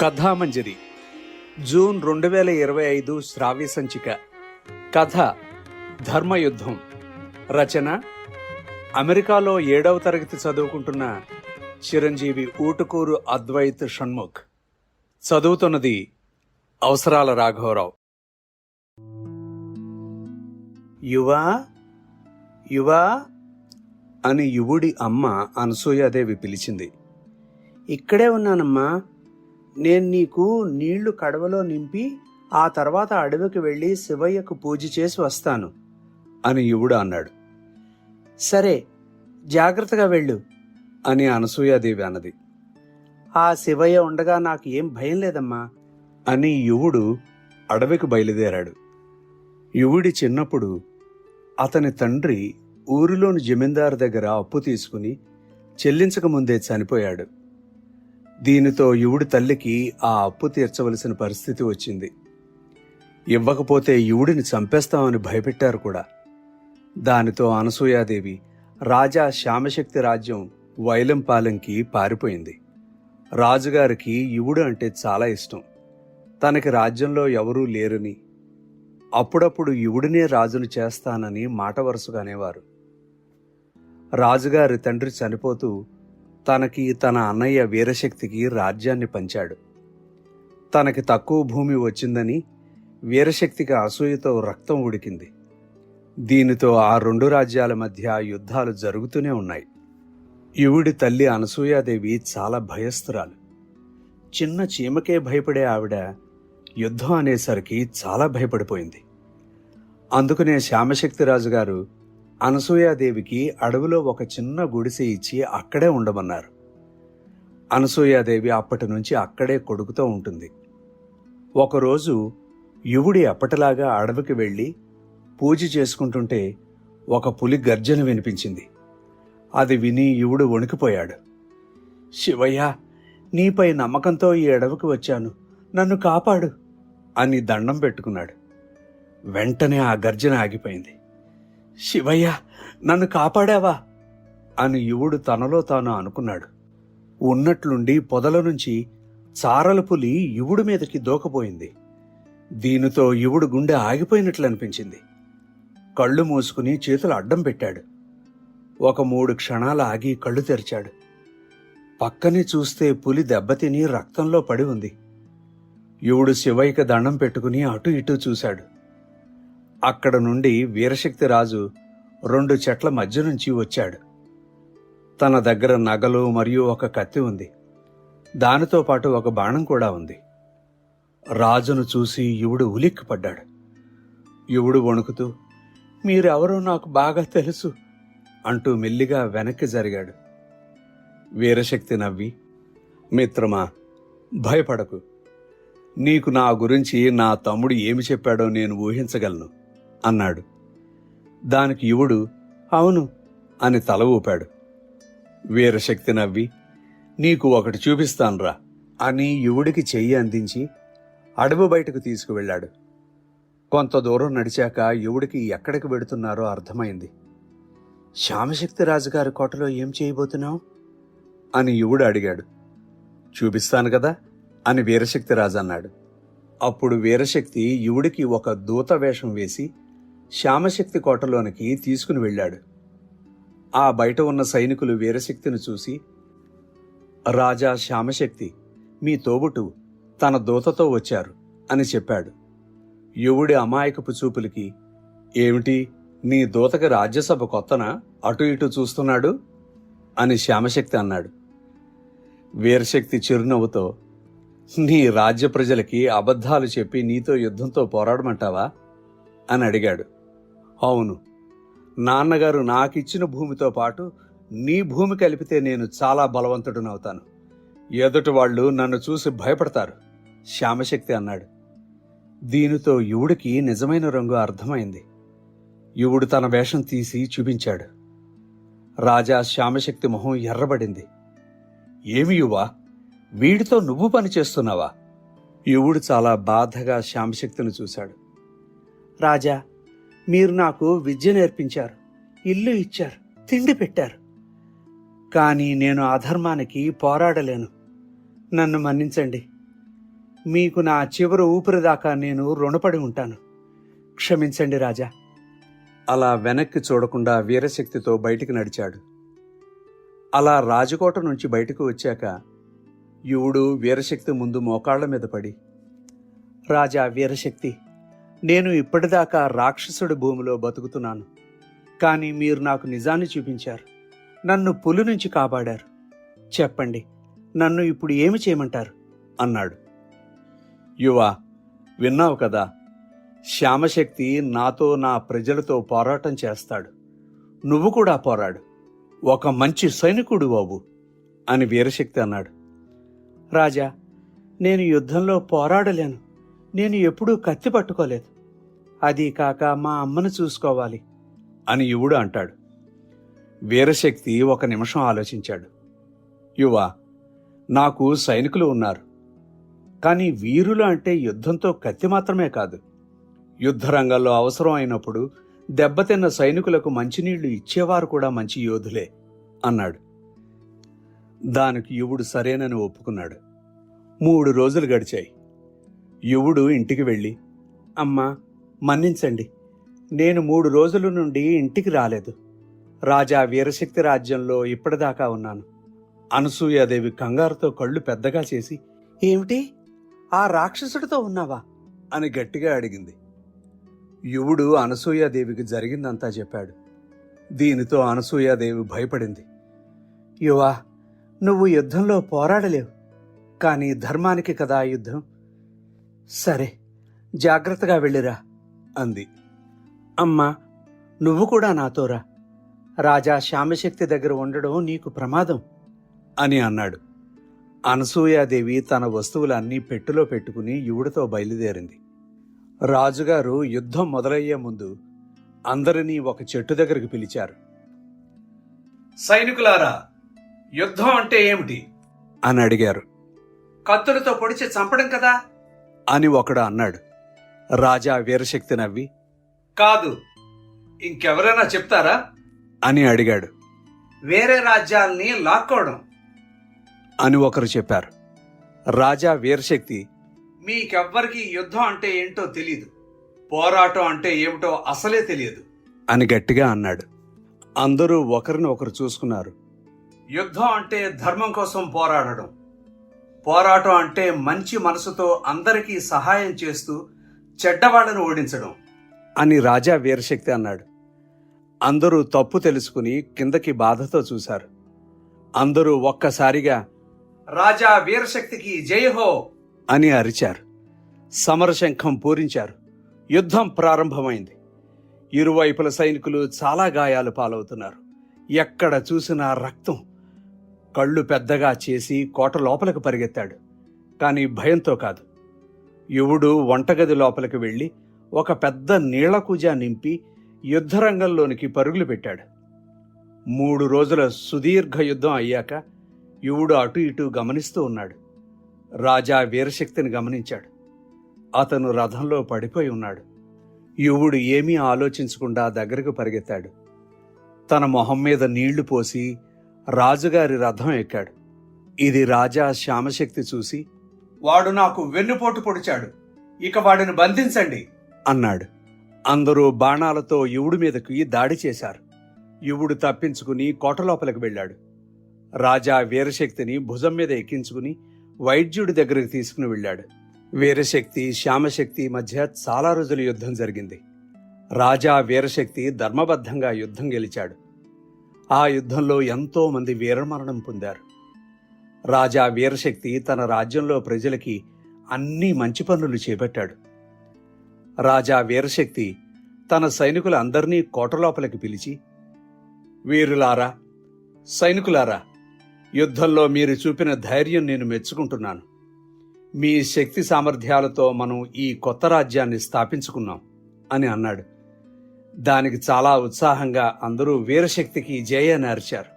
కథామంజరి. June రెండు వేల ఇరవై ఐదు శ్రావ్య సంచిక. కథ ధర్మయుద్ధం. రచన అమెరికాలో ఏడవ తరగతి చదువుకుంటున్న చిరంజీవి ఊటుకూరు అద్వైత్ షణ్ముఖ్. చదువుతున్నది అవసరాల రాఘవరావు. యువా యువా అని యువుడి అమ్మ అనసూయాదేవి పిలిచింది. ఇక్కడే ఉన్నానమ్మా. నేను నీకు నీళ్ళు కడవలో నింపి ఆ తర్వాత అడవికి వెళ్ళి శివయ్యకు పూజ చేసి వస్తాను అని యువుడు అన్నాడు. సరే జాగ్రత్తగా వెళ్ళు అని అనసూయాదేవి అన్నది. ఆ శివయ్య ఉండగా నాకు ఏం భయం లేదమ్మా అని యువుడు అడవికి బయలుదేరాడు. యువుడి చిన్నప్పుడు అతని తండ్రి ఊరిలోని జమీందారు దగ్గర అప్పు తీసుకుని చెల్లించక ముందే చనిపోయాడు. దీనితో యువుడి తల్లికి ఆ అప్పు తీర్చవలసిన పరిస్థితి వచ్చింది. ఇవ్వకపోతే యువుడిని చంపేస్తామని భయపెట్టారు కూడా. దానితో అనసూయాదేవి రాజా శ్యామశక్తి రాజ్యం వైలంపాలెంకి పారిపోయింది. రాజుగారికి యువుడు అంటే చాలా ఇష్టం. తనకి రాజ్యంలో ఎవరూ లేరని అప్పుడప్పుడు యువుడినే రాజును చేస్తానని మాట వరుసగానేవారు రాజుగారి తండ్రి చనిపోతూ తనకి తన అన్నయ్య వీరశక్తికి రాజ్యాన్ని పంచాడు. తనకి తక్కువ భూమి వచ్చిందని వీరశక్తికి అసూయతో రక్తం ఉడికింది. దీనితో ఆ రెండు రాజ్యాల మధ్య యుద్ధాలు జరుగుతూనే ఉన్నాయి. యువుడి తల్లి అనసూయాదేవి చాలా భయస్థురాలు. చిన్న చీమకే భయపడే ఆవిడ యుద్ధం అనేసరికి చాలా భయపడిపోయింది. అందుకనే శ్యామశక్తిరాజు గారు అనసూయాదేవికి అడవిలో ఒక చిన్న గుడిసె ఇచ్చి అక్కడే ఉండమన్నారు. అనసూయాదేవి అప్పటి నుంచి అక్కడే కొడుకుతూ ఉంటుంది. ఒకరోజు యువుడి అప్పటిలాగా అడవికి వెళ్ళి పూజ చేసుకుంటుంటే ఒక పులి గర్జన వినిపించింది. అది విని యువుడు వణికిపోయాడు. శివయ్య నీపై నమ్మకంతో ఈ అడవికి వచ్చాను. నన్ను కాపాడు అని దండం పెట్టుకున్నాడు. వెంటనే ఆ గర్జన ఆగిపోయింది. శివయ్య నన్ను కాపాడావా? అని యువుడు తనలో తాను అనుకున్నాడు. ఉన్నట్లుండి పొదల నుంచి చారల పులి యువుడి మీదకి దూకపోయింది. దీనితో యువుడు గుండె ఆగిపోయినట్లు అనిపించింది కళ్ళు మూసుకుని చేతులు అడ్డం పెట్టాడు. ఒక మూడు క్షణాలు ఆగి కళ్ళు తెరిచాడు. పక్కనే చూస్తే పులి దెబ్బతిని రక్తంలో పడి ఉంది. యువుడు శివయ్యకి దండం పెట్టుకుని అటు ఇటు చూశాడు. అక్కడ నుండి వీరశక్తి రాజు రెండు చెట్ల మధ్య నుంచి వచ్చాడు. తన దగ్గర నగలు మరియు ఒక కత్తి ఉంది. దానితో పాటు ఒక బాణం కూడా ఉంది. రాజును చూసి యువుడు ఉలిక్కిపడ్డాడు. యువుడు వణుకుతూ మీరెవరో నాకు బాగా తెలుసు అంటూ మెల్లిగా వెనక్కి జరిగాడు. వీరశక్తి నవ్వి మిత్రమా భయపడకు. నీకు నా గురించి నా తమ్ముడు ఏమి చెప్పాడో నేను ఊహించగలను. అన్నాడు. దానికి యువుడు అవును అని తల ఊపాడు. వీరశక్తి నవ్వి నీకు ఒకటి చూపిస్తాన్రా అని యువుడికి చెయ్యి అందించి అడవి బయటకు తీసుకువెళ్ళాడు. కొంత దూరం నడిచాక యువుడికి ఎక్కడికి వెడుతున్నారో అర్థమైంది. శ్యామశక్తి రాజుగారి కోటలో ఏం చేయబోతున్నావు? అని యువుడు అడిగాడు. చూపిస్తాను కదా అని వీరశక్తి రాజు అన్నాడు. అప్పుడు వీరశక్తి యువుడికి ఒక దూత వేషం వేసి శ్యామశక్తి కోటలోనికి తీసుకుని వెళ్ళాడు. ఆ బయట ఉన్న సైనికులు వీరశక్తిని చూసి రాజా శ్యామశక్తి మీ తోబుటు తన దూతతో వచ్చారు అని చెప్పాడు. యువుడి అమాయకపు చూపులకి ఏమిటి నీ దూతకి రాజ్యసభ కొత్తన? అటు ఇటు చూస్తున్నాడు? అని శ్యామశక్తి అన్నాడు. వీరశక్తి చిరునవ్వుతో నీ రాజ్య ప్రజలకి అబద్ధాలు చెప్పి నీతో యుద్ధంతో పోరాడమంటావా? అని అడిగాడు. అవును. నాన్నగారు నాకిచ్చిన భూమితో పాటు నీ భూమి కలిపితే నేను చాలా బలవంతుడునవుతాను. ఎదుటి వాళ్ళు నన్ను చూసి భయపడతారు. శ్యామశక్తి అన్నాడు. దీనితో యువుడికి నిజమైన రంగు అర్థమైంది. యువుడు తన వేషం తీసి చూపించాడు. రాజా శ్యామశక్తి మొహం ఎర్రబడింది. ఏమి యువా? వీడితో నువ్వు పని చేస్తున్నావా? యువుడు చాలా బాధగా శ్యామశక్తిని చూశాడు. రాజా మీరు నాకు విద్య నేర్పించారు ఇల్లు ఇచ్చారు తిండి పెట్టారు. కానీ నేను అధర్మానికి పోరాడలేను. నన్ను మన్నించండి. మీకు నా చివరి ఊపిరి దాకా నేను రుణపడి ఉంటాను. క్షమించండి రాజా. అలా వెనక్కి చూడకుండా వీరశక్తితో బయటికి నడిచాడు. అలా రాజకోట నుంచి బయటకు వచ్చాక యువుడు వీరశక్తి ముందు మోకాళ్ళ మీద పడి రాజా వీరశక్తి నేను ఇప్పటిదాకా రాక్షసుడి భూమిలో బతుకుతున్నాను. కానీ మీరు నాకు నిజాన్ని చూపించారు. నన్ను పులి నుంచి కాపాడారు. చెప్పండి నన్ను ఇప్పుడు ఏమి చేయమంటారు? అన్నాడు. యువ విన్నావు కదా శ్యామశక్తి నాతో నా ప్రజలతో పోరాటం చేస్తాడు. నువ్వు కూడా పోరాడు. ఒక మంచి సైనికుడు బాబు అని వీరశక్తి అన్నాడు. రాజా నేను యుద్ధంలో పోరాడలేను. నేను ఎప్పుడూ కత్తి పట్టుకోలేదు. అది కాక మా అమ్మను చూసుకోవాలి. అని యువుడు అంటాడు. వీరశక్తి ఒక నిమిషం ఆలోచించాడు. యువ నాకు సైనికులు ఉన్నారు. కానీ వీరులు అంటే యుద్ధంతో కత్తి మాత్రమే కాదు. యుద్ధరంగంలో అవసరం అయినప్పుడు దెబ్బతిన్న సైనికులకు మంచినీళ్ళు ఇచ్చేవారు కూడా మంచి యోధులే అన్నాడు. దానికి యువుడు సరేనని ఒప్పుకున్నాడు. మూడు రోజులు గడిచాయి. యువుడు ఇంటికి వెళ్ళి? అమ్మా మన్నించండి. నేను మూడు రోజుల నుండి ఇంటికి రాలేదు. రాజా వీరశక్తి రాజ్యంలో ఇప్పటిదాకా ఉన్నాను. అనసూయాదేవి కంగారుతో కళ్ళు పెద్దగా చేసి ఏమిటి? ఆ రాక్షసుడితో ఉన్నావా? అని గట్టిగా అడిగింది. యువుడు అనసూయాదేవికి జరిగిందంతా చెప్పాడు. దీనితో అనసూయాదేవి భయపడింది. యువా నువ్వు యుద్ధంలో పోరాడలేవు. కానీ ధర్మానికి కదా యుద్ధం. సరే జాగ్రత్తగా వెళ్ళిరా అంది. అమ్మా నువ్వు కూడా నాతో రా. రాజా శ్యామశక్తి దగ్గర ఉండడం నీకు ప్రమాదం అని అన్నాడు. అనసూయాదేవి తన వస్తువులన్నీ పెట్టెలో పెట్టుకుని యువుడితో బయలుదేరింది. రాజుగారు యుద్ధం మొదలయ్యే ముందు అందరినీ ఒక చెట్టు దగ్గరికి పిలిచారు. సైనికులారా యుద్ధం అంటే ఏమిటి? అని అడిగారు. కత్తులతో పొడిచి చంపడం కదా? అని ఒకడు అన్నాడు. రాజా వీరశక్తి నవ్వి కాదు ఇంకెవరైనా చెప్తారా? అని అడిగాడు. వేరే రాజ్యాల్ని లాక్కోవడం. అని ఒకరు చెప్పారు. రాజా వీరశక్తి మీకెవ్వరికి యుద్ధం అంటే ఏంటో తెలియదు పోరాటం అంటే ఏమిటో అసలే తెలియదు. అని గట్టిగా అన్నాడు. అందరూ ఒకరిని ఒకరు చూసుకున్నారు. యుద్ధం అంటే ధర్మం కోసం పోరాడడం. పోరాటం అంటే మంచి మనసుతో అందరికీ సహాయం చేస్తూ చెడ్డవాళ్ళను ఓడించడం అని రాజా వీరశక్తి అన్నాడు. అందరూ తప్పు తెలుసుకుని కిందకి బాధతో చూశారు. అందరూ ఒక్కసారిగా రాజా వీరశక్తికి జయహో అని అరిచారు. సమరశంఖం పూరించారు. యుద్ధం ప్రారంభమైంది. ఇరువైపుల సైనికులు చాలా గాయాలు పాలవుతున్నారు. ఎక్కడ చూసినా రక్తం కళ్ళు పెద్దగా చేసి కోట లోపలికి పరిగెత్తాడు. కానీ భయంతో కాదు. యువుడు వంటగది లోపలికి వెళ్ళి ఒక పెద్ద నీళ్ళ కూజా నింపి యుద్ధరంగంలోనికి పరుగులు పెట్టాడు. మూడు రోజుల సుదీర్ఘ యుద్ధం అయ్యాక యువుడు అటు ఇటు గమనిస్తూ ఉన్నాడు. రాజా వీరశక్తిని గమనించాడు. అతను రథంలో పడిపోయి ఉన్నాడు. యువుడు ఏమీ ఆలోచించకుండా దగ్గరకు పరిగెత్తాడు. తన మొహం మీద నీళ్ళు పోసి రాజుగారి రథం ఎక్కాడు. ఇది రాజా శ్యామశక్తి చూసి వాడు నాకు వెన్నుపోటు పొడిచాడు. ఇక వాడిని బంధించండి అన్నాడు. అందరూ బాణాలతో యువుడి మీదకి దాడి చేశారు. యువుడు తప్పించుకుని కోట లోపలికి వెళ్ళాడు. రాజా వీరశక్తిని భుజం మీద ఎక్కించుకుని వైద్యుడి దగ్గరికి తీసుకుని వెళ్ళాడు. వీరశక్తి శ్యామశక్తి మధ్య చాలా రోజుల యుద్ధం జరిగింది. రాజా వీరశక్తి ధర్మబద్ధంగా యుద్ధం గెలిచాడు. ఆ యుద్ధంలో ఎంతో మంది వీరమరణం పొందారు. రాజా వీరశక్తి తన రాజ్యంలో ప్రజలకి అన్ని మంచి పనులు చేపట్టాడు. రాజా వీరశక్తి తన సైనికులందరినీ కోటలోపలికి పిలిచి వీరులారా సైనికులారా యుద్ధంలో మీరు చూపిన ధైర్యం నేను మెచ్చుకుంటున్నాను. మీ శక్తి సామర్థ్యాలతో మనం ఈ కొత్త రాజ్యాన్ని స్థాపించుకున్నాం అని అన్నాడు. దానికి చాలా ఉత్సాహంగా అందరూ వీరశక్తికి జయ నేర్చారు. అరిచారు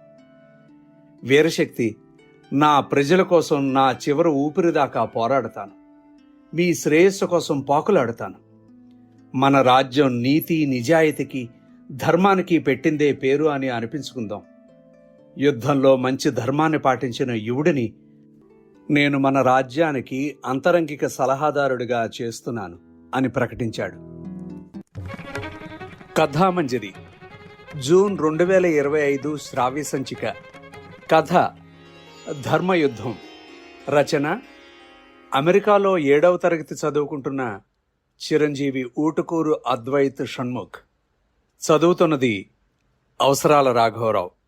వీరశక్తి నా ప్రజల కోసం నా చివరి ఊపిరి దాకా పోరాడతాను. మీ శ్రేయస్సు కోసం పాకులాడతాను. మన రాజ్యం నీతి నిజాయితీకి ధర్మానికి పెట్టిందే పేరు అని అనిపించుకుందాం. యుద్ధంలో మంచి ధర్మాన్ని పాటించిన యువుడిని నేను మన రాజ్యానికి అంతరంగిక సలహాదారుడిగా చేస్తున్నాను అని ప్రకటించాడు. కథామంజరి జూన్ రెండు వేల ఇరవై ఐదు శ్రావ్య సంచిక. కథ ధర్మయుద్ధం. రచన అమెరికాలో ఏడవ తరగతి చదువుకుంటున్న చిరంజీవి ఊటుకూరు అద్వైత్ షణ్ముఖ్. చదువుతున్నది అవసరాల రాఘవరావు.